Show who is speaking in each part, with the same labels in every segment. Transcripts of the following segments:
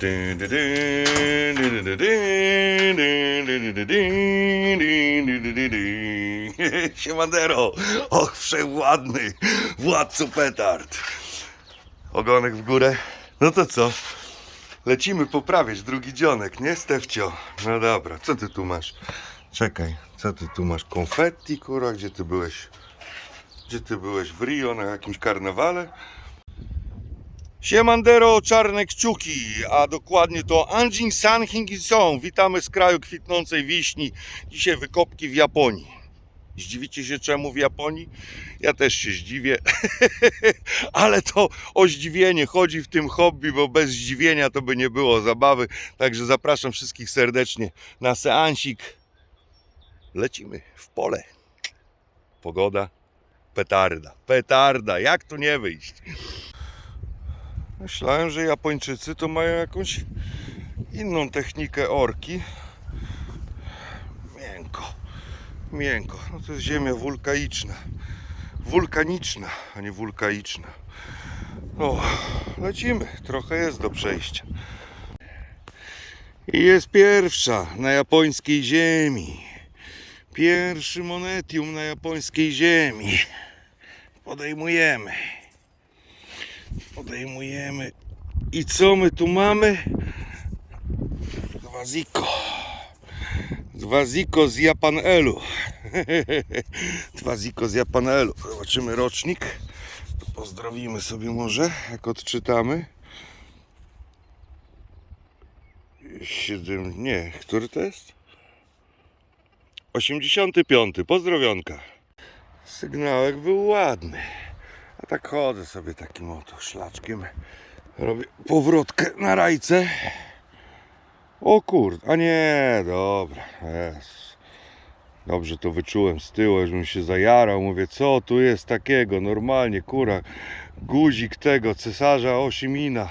Speaker 1: Siemadero! Och, wszechwładny! Władcu petard! Ogonek w górę. No to co? Lecimy poprawiać drugi dzionek, nie Stefcio? No dobra, co ty tu masz? Czekaj, co ty tu masz? Konfetti, kurwa? Gdzie ty byłeś? Gdzie ty byłeś? W Rio na jakimś karnawale? Siemandero, czarne kciuki, a dokładnie to Anjin San Song. Witamy z kraju kwitnącej wiśni. Dzisiaj wykopki w Japonii. Zdziwicie się czemu w Japonii? Ja też się zdziwię, ale to o zdziwienie chodzi w tym hobby, bo bez zdziwienia to by nie było zabawy. Także zapraszam wszystkich serdecznie na seansik. Lecimy w pole. Pogoda, petarda, petarda, jak tu nie wyjść? Myślałem, że Japończycy to mają jakąś inną technikę orki. Miękko, miękko. No to jest ziemia wulkaniczna. Wulkaniczna, a nie wulkaiczna. O, lecimy. Trochę jest do przejścia. I jest pierwsza na japońskiej ziemi. Pierwszy monetium na japońskiej ziemi. Podejmujemy. Podejmujemy. I co my tu mamy? Dwa ziko. Dwa ziko z Japanelu. Dwa ziko z Japanelu. Zobaczymy rocznik. Pozdrowimy sobie może, jak odczytamy. Siedem, nie, który to jest? 85. Pozdrowionka. Sygnałek był ładny. A tak chodzę sobie takim oto szlaczkiem. Robię powrotkę na rajce. O kurde, a nie, dobra. Jest. Dobrze to wyczułem z tyłu, żebym się zajarał. Mówię, co tu jest takiego? Normalnie, kura, guzik tego cesarza Osimina.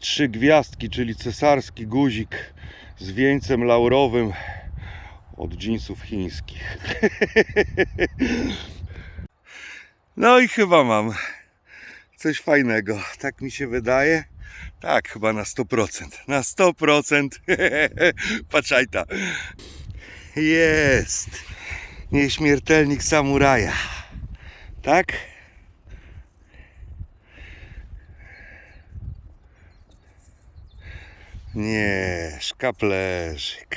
Speaker 1: Trzy gwiazdki, czyli cesarski guzik z wieńcem laurowym od dżinsów chińskich. No i chyba mam coś fajnego. Tak mi się wydaje. Tak, chyba na 100%. Na 100%. Patrzajta. Jest. Nieśmiertelnik samuraja. Tak? Nie, szkaplerzyk.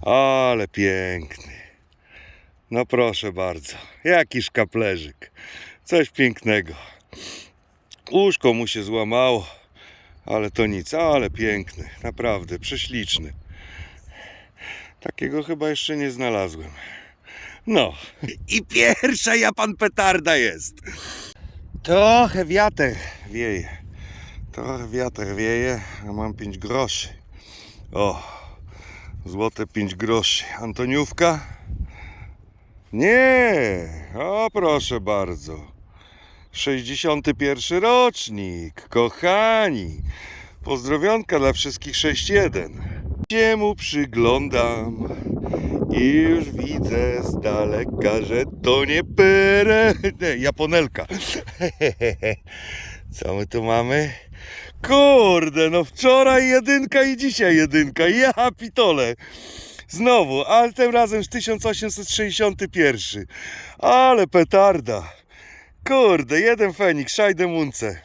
Speaker 1: Ale piękny. No proszę bardzo. Jaki szkaplerzyk. Coś pięknego. Łóżko mu się złamało, ale to nic, ale piękny, naprawdę prześliczny. Takiego chyba jeszcze nie znalazłem. No, i pierwsza Japan petarda jest. Trochę wiatr wieje. Trochę wiatr wieje, a mam 5 groszy. O, złote 5 groszy. Antoniówka? Nie, o proszę bardzo. 61 rocznik, kochani. Pozdrowionka dla wszystkich 6-1. Się mu przyglądam i już widzę z daleka, że to nie pere... Nie, Japonelka. Co my tu mamy? Kurde, no wczoraj jedynka i dzisiaj jedynka. Ja pitole. Znowu, ale tym razem z 1861. Ale petarda. Kurde, jeden Feniks, Szajdemunce.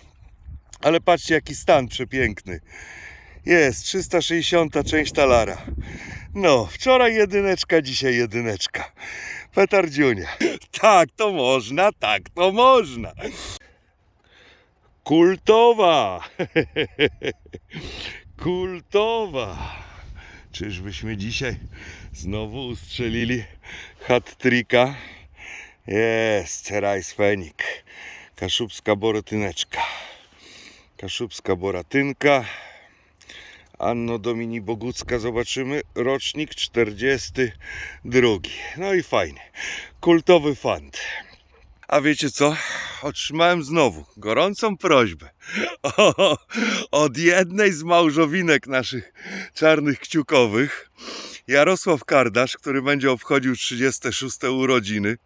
Speaker 1: Ale patrzcie jaki stan przepiękny. Jest 360 część talara. No, wczoraj jedyneczka, dzisiaj jedyneczka. Petardziunia. Tak to można, tak to można. Kultowa. Kultowa. Czyżbyśmy dzisiaj znowu ustrzelili hat-tricka? Jest, Rajs Fenik. Kaszubska Boratyneczka. Kaszubska Boratynka. Anno Domini Bogucka, zobaczymy. Rocznik 42. No i fajnie. Kultowy fant. A wiecie co? Otrzymałem znowu gorącą prośbę o, od jednej z małżowinek naszych czarnych kciukowych. Jarosław Kardasz, który będzie obchodził 36 urodziny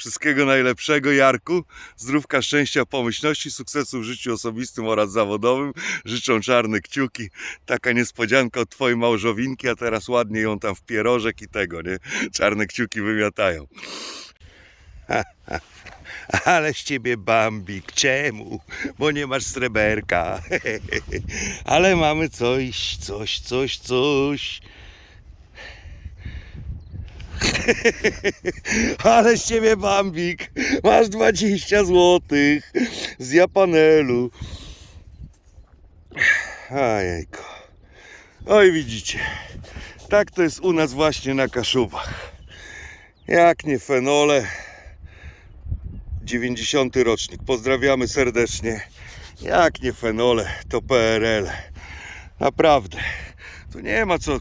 Speaker 1: Wszystkiego najlepszego, Jarku. Zdrówka, szczęścia, pomyślności, sukcesu w życiu osobistym oraz zawodowym. Życzą czarne kciuki. Taka niespodzianka od twojej małżowinki, a teraz ładnie ją tam w pierożek i tego, nie? Czarne kciuki wymiatają. Ale z ciebie bambik, czemu? Bo nie masz sreberka. Ale mamy coś, coś, coś, coś. Ale z ciebie bambik, masz 20 złotych z Japanelu. Ajejko. Oj widzicie, tak to jest u nas właśnie na Kaszubach. Jak nie fenole, 90 rocznik. Pozdrawiamy serdecznie. Jak nie fenole, to PRL. Naprawdę. Tu nie ma co.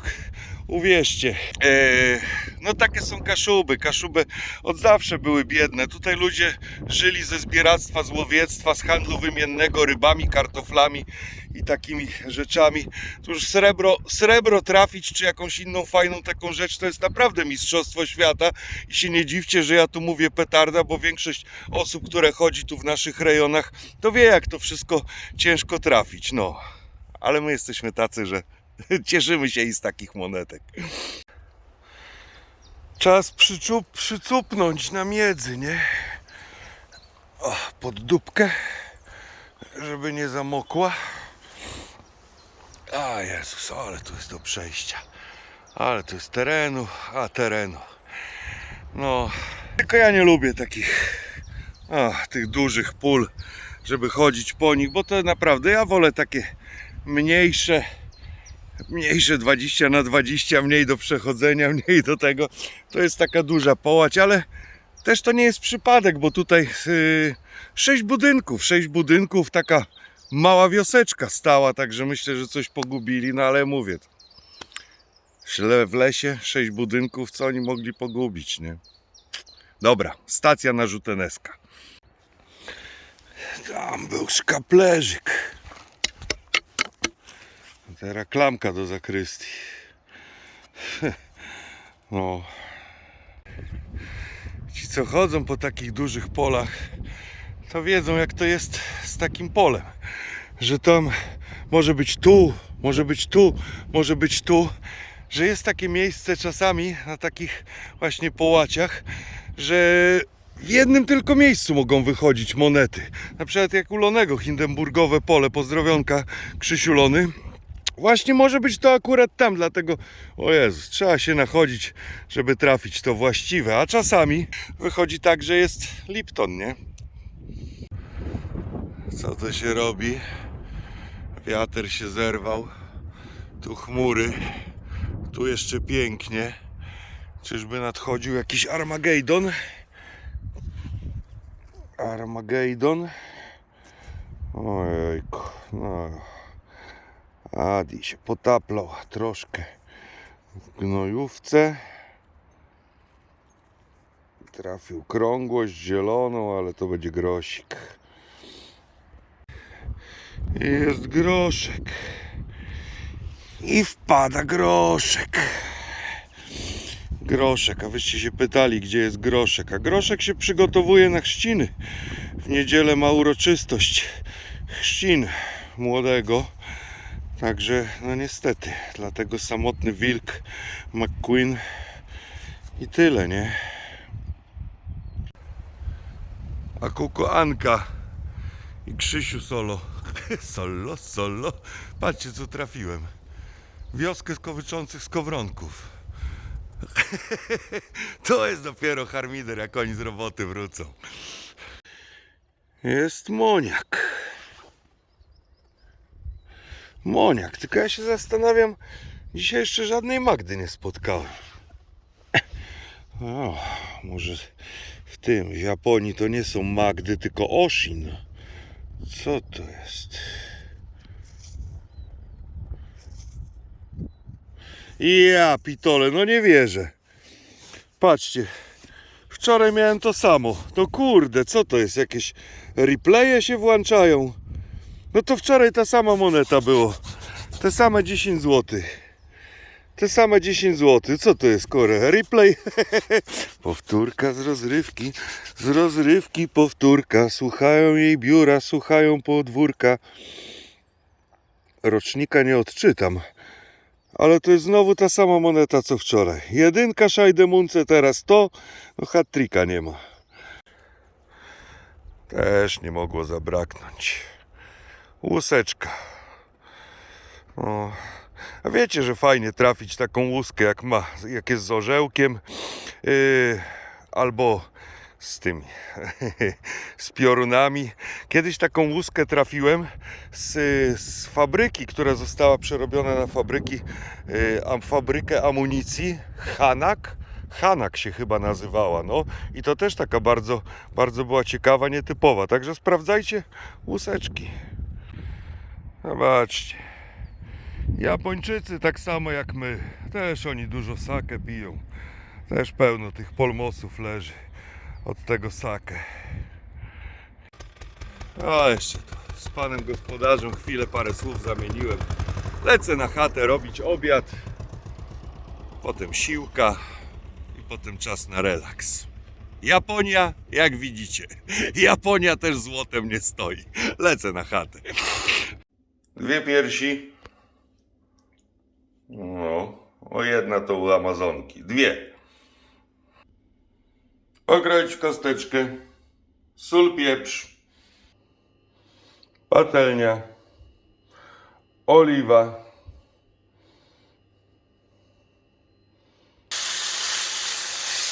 Speaker 1: Uwierzcie. Eee, no takie są kaszuby. Kaszuby od zawsze były biedne. Tutaj ludzie żyli ze zbieractwa, z łowiectwa, z handlu wymiennego rybami, kartoflami i takimi rzeczami. Tu już srebro, srebro trafić, czy jakąś inną fajną taką rzecz, to jest naprawdę mistrzostwo świata. I się nie dziwcie, że ja tu mówię petarda, bo większość osób, które chodzi tu w naszych rejonach, to wie jak to wszystko ciężko trafić. No, ale my jesteśmy tacy, że cieszymy się i z takich monetek. Czas przyczup, przycupnąć na miedzy, nie? O, pod dupkę, żeby nie zamokła. A Jezus, ale tu jest do przejścia. Ale tu jest terenu, a terenu. No, tylko ja nie lubię takich a, tych dużych pól, żeby chodzić po nich, bo to naprawdę ja wolę takie mniejsze, mniejsze 20 na 20, mniej do przechodzenia, mniej do tego. To jest taka duża połać, ale też to nie jest przypadek, bo tutaj yy, sześć budynków, sześć budynków, taka mała wioseczka stała, także myślę, że coś pogubili, no ale mówię, w lesie, sześć budynków, co oni mogli pogubić, nie? Dobra, stacja na Żuteneska. Tam był szkaplerzyk. Teraz klamka do zakrystii. No. Ci co chodzą po takich dużych polach, to wiedzą jak to jest z takim polem. Że tam może być tu, może być tu, może być tu. Że jest takie miejsce czasami na takich właśnie połaciach, że w jednym tylko miejscu mogą wychodzić monety. Na przykład jak u Lonego, Hindenburgowe pole, pozdrowionka Krzysiu Lony. Właśnie może być to akurat tam, dlatego o Jezus, trzeba się nachodzić, żeby trafić to właściwe. A czasami wychodzi tak, że jest Lipton, nie? Co to się robi? Wiatr się zerwał. Tu chmury. Tu jeszcze pięknie. Czyżby nadchodził jakiś Armagedon? Armagedon. Ojejku, no. Adi się potaplał troszkę w gnojówce. Trafił krągłość zieloną, ale to będzie grosik. Jest groszek. I wpada groszek. Groszek, a wyście się pytali, gdzie jest groszek. A groszek się przygotowuje na chrzciny. W niedzielę ma uroczystość chrzcin młodego. Także, no niestety, dlatego samotny wilk McQueen i tyle, nie? A Anka i Krzysiu solo. Solo, solo. Patrzcie, co trafiłem. Wioskę skowyczących skowronków. To jest dopiero harmider, jak oni z roboty wrócą. Jest moniak. Moniak, tylko ja się zastanawiam, dzisiaj jeszcze żadnej Magdy nie spotkałem. O, może w tym, w Japonii to nie są Magdy, tylko Oshin. Co to jest? Ja pitole, no nie wierzę. Patrzcie, wczoraj miałem to samo. To kurde, co to jest? Jakieś replaye się włączają? No to wczoraj ta sama moneta było. Te same 10 zł. te same 10 zł. Co to jest, kore? Replay? Powtórka z rozrywki, z rozrywki powtórka. Słuchają jej biura, słuchają podwórka. Rocznika nie odczytam. Ale to jest znowu ta sama moneta co wczoraj. Jedynka Szajdemunce, teraz to. No hat-tricka nie ma. Też nie mogło zabraknąć. Łuseczka. O, a wiecie, że fajnie trafić taką łuskę jak ma, jak jest z orzełkiem yy, albo z tymi, z piorunami. Kiedyś taką łuskę trafiłem z, z fabryki, która została przerobiona na fabryki, yy, fabrykę amunicji Hanak. Hanak się chyba nazywała, no i to też taka bardzo, bardzo była ciekawa, nietypowa. Także sprawdzajcie łuseczki. Zobaczcie. Japończycy tak samo jak my. Też oni dużo sake piją. Też pełno tych polmosów leży od tego sake. A jeszcze to z panem gospodarzem chwilę parę słów zamieniłem. Lecę na chatę robić obiad. Potem siłka i potem czas na relaks. Japonia, jak widzicie, Japonia też złotem nie stoi. Lecę na chatę. Dwie piersi. No, o jedna to u Amazonki. Dwie. Pokroić w kosteczkę. Sól, pieprz. Patelnia. Oliwa.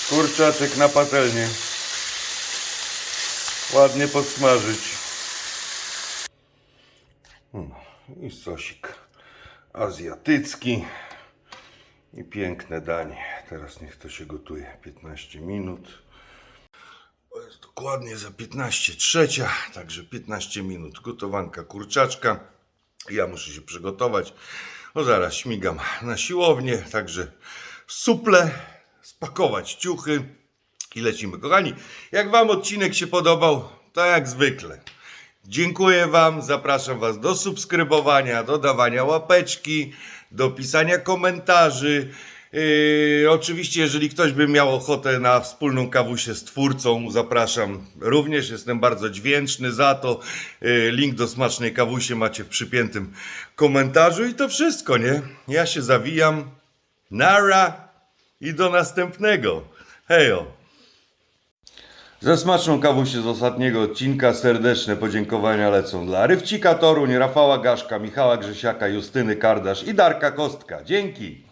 Speaker 1: Kurczaczek na patelnię. Ładnie podsmażyć. No, i sosik azjatycki. I piękne danie. Teraz niech to się gotuje 15 minut. To jest dokładnie za 15 trzecia, także 15 minut gotowanka kurczaczka. Ja muszę się przygotować. No zaraz śmigam na siłownię, także suple, spakować ciuchy i lecimy. Kochani, jak Wam odcinek się podobał, to jak zwykle. Dziękuję Wam, zapraszam Was do subskrybowania, do dawania łapeczki, do pisania komentarzy. Yy, oczywiście, jeżeli ktoś by miał ochotę na wspólną kawusię z twórcą, zapraszam. Również jestem bardzo dźwięczny za to. Yy, link do smacznej kawusie macie w przypiętym komentarzu i to wszystko, nie? Ja się zawijam. Nara i do następnego. Hejo! Za smaczną kawusię z ostatniego odcinka serdeczne podziękowania lecą dla Rywcika Toruń, Rafała Gaszka, Michała Grzesiaka, Justyny Kardasz i Darka Kostka. Dzięki!